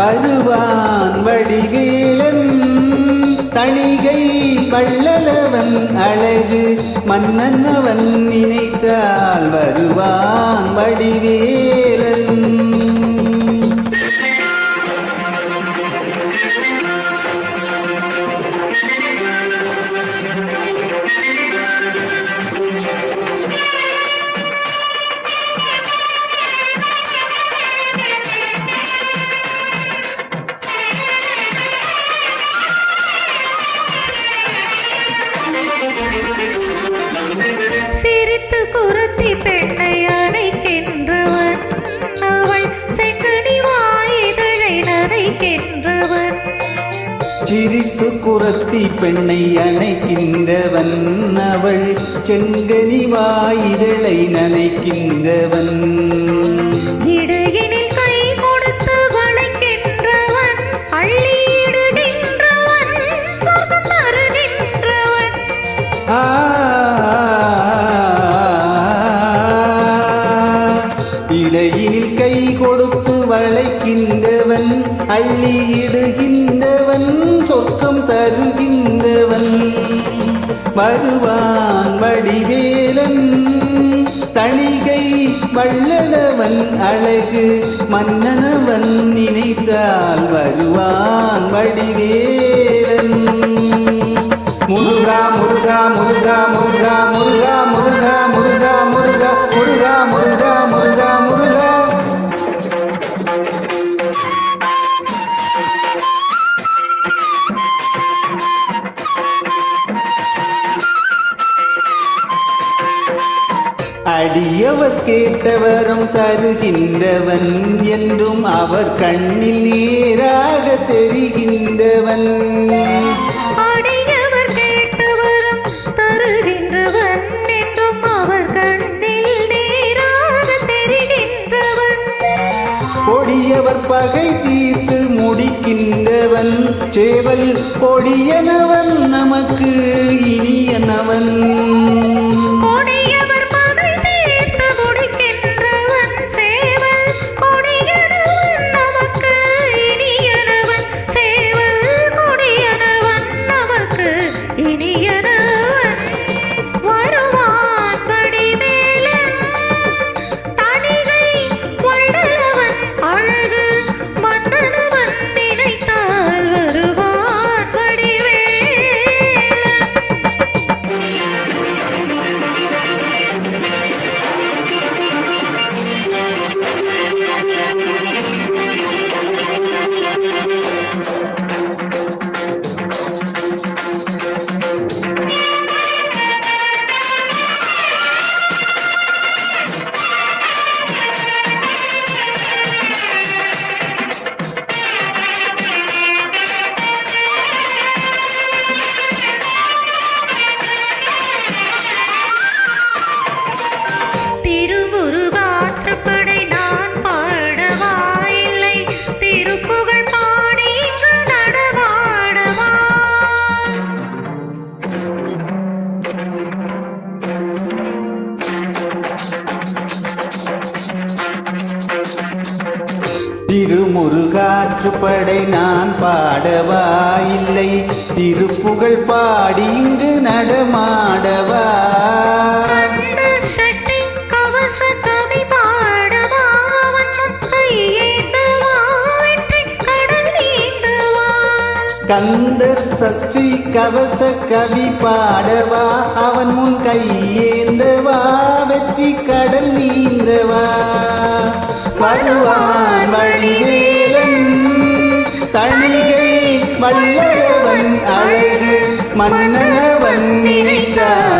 வருவான் வடிவேலன் தணிகை வள்ளலவன் அழகு மன்னன் அவன் நினைத்தால் வருவான் வடிவேலன். சிரித்து குரத்தி பெண்ணை அணைக்கின்றவன் அவள் செங்கனி வாயிதழை நனைக்கின்றவன் இடையினில் கை கொடுத்து வளைக்கின்றவன் அள்ளியிடுகின்றவன் சொர்க்கம் தருகின்றவன் ஆ கொடுத்து வளைக்கின்றவன் அள்ளியிடுகின்றவன் சொர்க்கம் தருகின்றவன். வருவான் வடிவேலன் தணிகை வள்ளலவன் அழகு மன்னனவன் நினைத்தால் வருவான் வடிவேலன். முருகா முருகா முருகா முருகா முருகா அடியவர் கேட்டவரும் தருகின்றவன் என்றும் அவர் கண்ணில் நேராக தெரிகின்றவன். அடையவர் கேட்டவரும் தருகின்றவன் என்றும் அவர் கண்ணில் நேராக தெரிகின்றவன். கொடியவர் பகை தீர்த்து முடிக்கின்றவன். சேவல் கொடியனவன் நமக்கு இனியனவன். திருமுருகாற்றுப்படை நான் பாடவா இல்லை திருப்புகழ் பாடி இங்கு நடமாடவா. கந்தர் சஷ்டி கவச கவி பாடவா. அவன் முன் கையேந்தவா வெற்றி கடல் நீந்தவா. வருவான் வடிவேலன் தணிகை மல்லவன் அழகு மன்னனவன் நினைத்தான்